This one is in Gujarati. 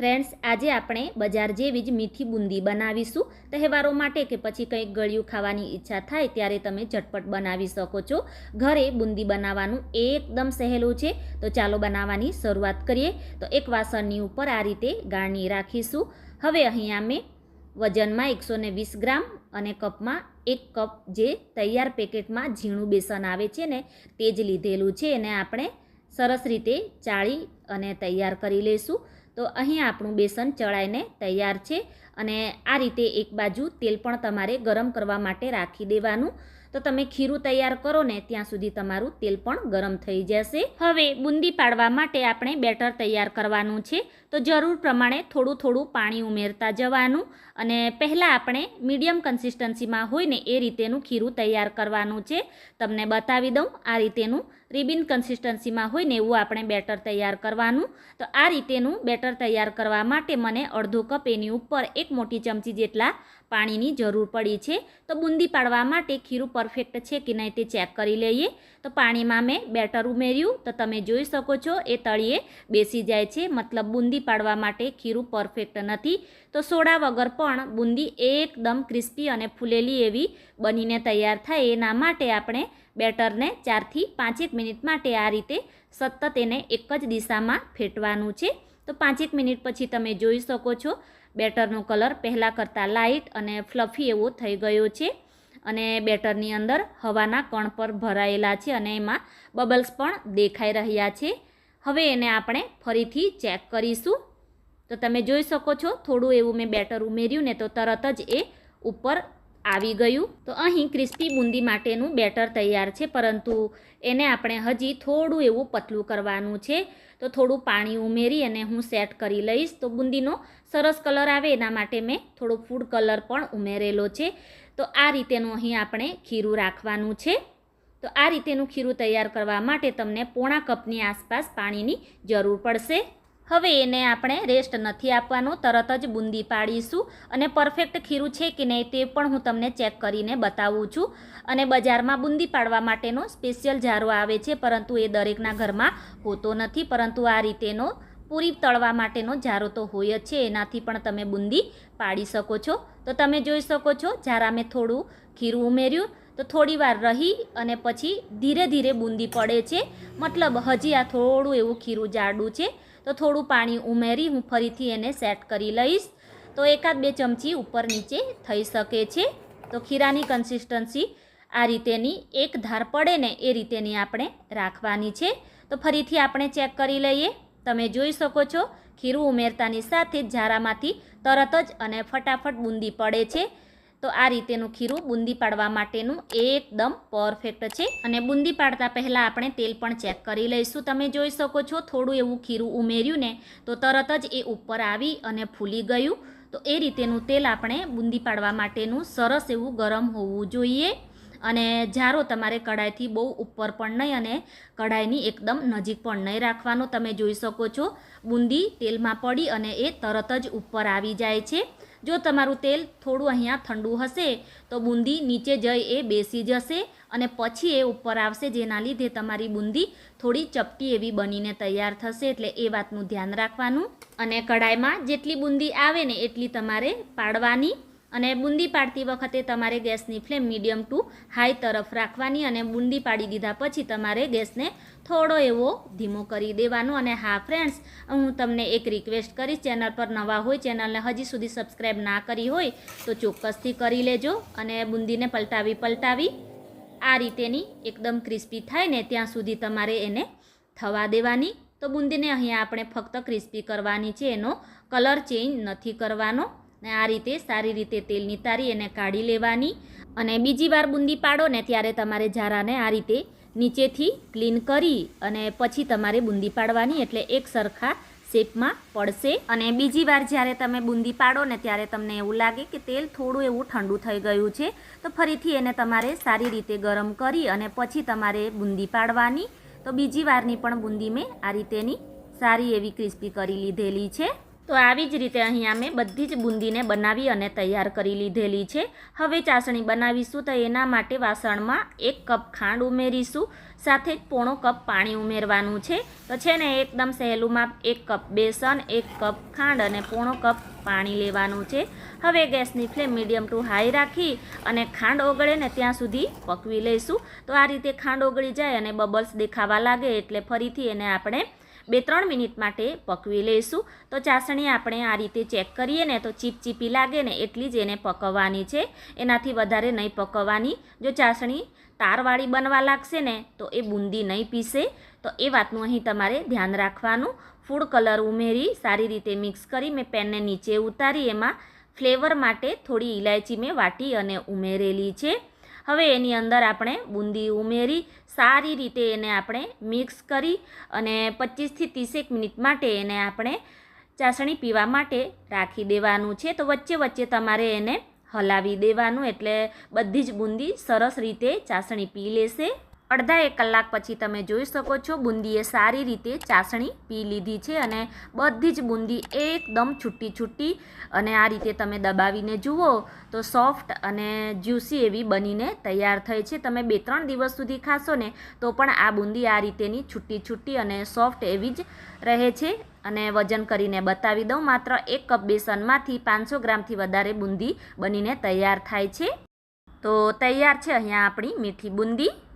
ફ્રેન્ડ્સ, આજે આપણે બજાર જેવી જ મીઠી બુંદી બનાવીશું તહેવારો માટે કે પછી કંઈક ગળ્યું ખાવાની ઈચ્છા થાય ત્યારે તમે ઝટપટ બનાવી શકો છો. ઘરે બુંદી બનાવવાનું એકદમ સહેલું છે. તો ચાલો બનાવવાની શરૂઆત કરીએ. તો એક વાસણની ઉપર આ રીતે ગાળણી રાખીશું. હવે અહીંયા મેં વજનમાં એકસો વીસ ગ્રામ અને કપમાં એક કપ જે તૈયાર પેકેટમાં ઝીણું બેસન આવે છે ને, તે જ લીધેલું છે. એને આપણે સરસ રીતે ચાળી અને તૈયાર કરી લઈશું. તો અહીં આપણું બેસન ચડાઈને તૈયાર છે. અને આ રીતે એક બાજુ તેલ પણ તમારે ગરમ કરવા માટે રાખી દેવાનું. તો તમે ખીરું તૈયાર કરો ને ત્યાં સુધી તમારું તેલ પણ ગરમ થઈ જશે. હવે બુંદી પાડવા માટે આપણે બેટર તૈયાર કરવાનું છે. તો જરૂર પ્રમાણે થોડું થોડું પાણી ઉમેરતા જવાનું અને પહેલાં આપણે મીડિયમ કન્સિસ્ટન્સીમાં હોય ને એ રીતેનું ખીરું તૈયાર કરવાનું છે. તમને બતાવી દઉં, આ રીતેનું રિબિન કન્સિસ્ટન્સીમાં હોય ને એવું આપણે બેટર તૈયાર કરવાનું. તો આ રીતેનું બેટર તૈયાર કરવા માટે મને અડધો કપ એની ઉપર એક મોટી ચમચી જેટલા પાણીની જરૂર પડી છે. તો બુંદી પાડવા માટે ખીરું પરફેક્ટ છે કે નહીં તે ચેક કરી લઈએ. તો પાણીમાં મેં બેટર ઉમેર્યું. તો તમે જોઈ શકો છો એ તળિયે બેસી જાય છે. મતલબ બુંદી પાડવા માટે ખીરું પરફેક્ટ નથી. તો સોડા વગર પણ બુંદી એકદમ ક્રિસ્પી અને ફૂલેલી એવી બનીને તૈયાર થાય. એના માટે આપણે બેટરને ચારથી પાંચેક મિનિટ માટે આ રીતે સતત એને એક જ દિશામાં ફેટવાનું છે. તો પાંચેક મિનિટ પછી તમે જોઈ શકો છો બેટરનો કલર પહેલાં કરતાં લાઇટ અને ફ્લફી એવો થઈ ગયો છે. અને બેટરની અંદર હવાના કણ પર ભરાયેલા છે અને એમાં બબલ્સ પણ દેખાઈ રહ્યા છે. હવે એને આપણે ફરીથી ચેક કરીશું. તો તમે જોઈ શકો છો, થોડું એવું મેં બેટર ઉમેર્યું ને તો તરત જ એ ઉપર આવી ગયું. તો અહીં ક્રિસ્પી બુંદી માટેનું બેટર તૈયાર છે, પરંતુ એને આપણે હજી થોડું એવું પતલું કરવાનું છે. તો થોડું પાણી ઉમેરી અને હું સેટ કરી લઈશ. તો બુંદીનો સરસ કલર આવે, એના માટે મેં થોડો ફૂડ કલર પણ ઉમેરેલો છે. તો આ રીતેનું અહીં આપણે ખીરું રાખવાનું છે. તો આ રીતેનું ખીરું તૈયાર કરવા માટે તમને પોણા કપની આસપાસ પાણીની જરૂર પડશે. હવે એને આપણે રેસ્ટ નથી આપવાનું, તરત જ બુંદી પાડીશું. અને પરફેક્ટ ખીરું છે કે નહીં તે પણ હું તમને ચેક કરીને બતાવું છું. અને બજારમાં બુંદી પાડવા માટેનો સ્પેશિયલ જારો આવે છે, પરંતુ એ દરેકના ઘરમાં હોતો નથી. પરંતુ આ રીતેનો પૂરી તળવા માટેનો જારો તો હોય જ છે. એનાથી પણ તમે બુંદી પાડી શકો છો. તો તમે જોઈ શકો છો જારા મેં થોડું ખીરું ઉમેર્યું. તો થોડી વાર રહી અને પછી ધીરે ધીરે બુંદી પડે છે. મતલબ હજી આ થોડું એવું ખીરું જાડું છે. તો થોડું પાણી ઉમેરી હું ફરીથી એને સેટ કરી લઈશ. તો એકાદ બે ચમચી ઉપર નીચે થઈ શકે છે. તો ખીરાની કન્સિસ્ટન્સી આ રીતેની એક ધાર પડે ને એ રીતેની આપણે રાખવાની છે. તો ફરીથી આપણે ચેક કરી લઈએ. તમે જોઈ શકો છો, ખીરું ઉમેરતાની સાથે જ ઝારામાંથી તરત જ અને ફટાફટ બુંદી પડે છે. તો આ રીતેનું ખીરું બુંદી પાડવા માટેનું એકદમ પરફેક્ટ છે. અને બુંદી પાડતા પહેલાં આપણે તેલ પણ ચેક કરી લઈશું. તમે જોઈ શકો છો, થોડું એવું ખીરું ઉમેર્યું ને તો તરત જ એ ઉપર આવી અને ફૂલી ગયું. તો એ રીતેનું તેલ આપણે બુંદી પાડવા માટેનું સરસ એવું ગરમ હોવું જોઈએ. અને જારો તમારે કઢાઈથી બહુ ઉપર પણ નહીં અને કઢાઈની એકદમ નજીક પણ નહીં રાખવાનો. તમે જોઈ શકો છો, બુંદી તેલમાં પડી અને એ તરત જ ઉપર આવી જાય છે. જો તમારું તેલ થોડું અહીંયા ઠંડુ હશે, તો બુંદી નીચે જઈ એ બેસી જશે અને પછી એ ઉપર આવશે, જેના લીધે તમારી બુંદી થોડી ચપટી એવી બનીને તૈયાર થશે. એટલે એ વાતનું ધ્યાન રાખવાનું. અને કઢાઈમાં જેટલી બુંદી આવે ને એટલી તમારે પાડવાની. અને બુંદી પાડતી વખતે તમારે ગેસની ફ્લેમ મીડિયમ ટુ હાઈ તરફ રાખવાની અને બુંદી પાડી દીધા પછી તમારે ગેસને થોડો એવો ધીમો કરી દેવાનો. અને હા ફ્રેન્ડ્સ હું તમને એક રિક્વેસ્ટ કરીશ, ચેનલ પર નવા હોય, ચેનલને હજી સુધી સબસ્ક્રાઈબ ના કરી હોય, તો ચોક્કસથી કરી લેજો અને બુંદીને પલટાવી પલટાવી આ રીતેની એકદમ ક્રિસ્પી થાય ને ત્યાં સુધી તમારે એને થવા દેવાની. તો બુંદીને અહીંયા આપણે ફક્ત ક્રિસ્પી કરવાની છે, એનો કલર ચેન્જ નથી કરવાનો. ને આ રીતે સારી રીતે તેલ નિતારી એને કાઢી લેવાની અને બીજી વાર બુંદી પાડો ને ત્યારે તમારે જારાને આ રીતે નીચેથી ક્લીન કરી અને પછી તમારે બુંદી પાડવાની એટલે એક સરખા શેપમાં પડશે. અને બીજી વાર જ્યારે તમે બુંદી પાડો ને ત્યારે તમને એવું લાગે કે તેલ થોડું એવું ઠંડુ થઈ ગયું છે, તો ફરીથી એને તમારે સારી રીતે ગરમ કરી અને પછી તમારે બુંદી પાડવાની. તો બીજી વારની પણ બુંદી મેં આ રીતેની સારી એવી ક્રિસ્પી કરી લીધેલી છે. તો આવી જ રીતે અહીંયા મેં બધી જ બુંદીને બનાવી અને તૈયાર કરી લીધેલી છે. હવે ચાસણી બનાવીશું તો એના માટે વાસણમાં એક કપ ખાંડ ઉમેરીશું, સાથે જ પોણો કપ પાણી ઉમેરવાનું છે. તો છે ને એકદમ સહેલું માપ એક કપ બેસન, એક કપ ખાંડ અને પોણો કપ પાણી લેવાનું છે. હવે ગેસની ફ્લેમ મીડિયમ ટુ હાઈ રાખી અને ખાંડ ઓગળે ને ત્યાં સુધી પકવી લઈશું. તો આ રીતે ખાંડ ઓગળી જાય અને બબલ્સ દેખાવા લાગે એટલે ફરીથી એને આપણે બે ત્રણ મિનિટ માટે પકવી લઈશું. તો ચાસણી આપણે આ રીતે ચેક કરીએ ને તો ચીપચીપી લાગે ને એટલી જ એને પકવવાની છે. એનાથી વધારે નહીં પકવવાની. જો ચાસણી તારવાળી બનવા લાગશે ને તો એ બુંદી નહીં પીસે. તો એ વાતનું અહીં તમારે ધ્યાન રાખવાનું. ફૂડ કલર ઉમેરી, સારી રીતે મિક્સ કરી મેં પેનને નીચે ઉતારી. એમાં ફ્લેવર માટે થોડી ઇલાયચી મેં વાટી અને ઉમેરેલી છે. હવે એની અંદર આપણે બુંદી ઉમેરી, સારી રીતે એને આપણે મિક્સ કરી અને પચીસથી ત્રીસેક મિનિટ માટે એને આપણે ચાસણી પીવા માટે રાખી દેવાનું છે. તો વચ્ચે વચ્ચે તમારે એને હલાવી દેવાનું. એટલે બધી જ બુંદી સરસ રીતે ચાસણી પી લેશે. અડધા એક કલાક પછી તમે જોઈ શકો છો બુંદીએ સારી રીતે ચાસણી પી લીધી છે અને બધી જ બુંદી એકદમ છૂટી છૂટી અને આ રીતે તમે દબાવીને જુઓ તો સોફ્ટ અને જ્યુસી એવી બનીને તૈયાર થઈ છે. તમે બે ત્રણ દિવસ સુધી ખાશો ને તો પણ આ બુંદી આ રીતેની છૂટી છૂટી અને સોફ્ટ એવી જ રહે છે અને વજન કરીને બતાવી દઉં. માત્ર એક કપ બેસનમાંથી પાંચસો ગ્રામથી વધારે બુંદી બનીને તૈયાર થાય છે. તો તૈયાર છે અહીંયા આપણી મીઠી બુંદી.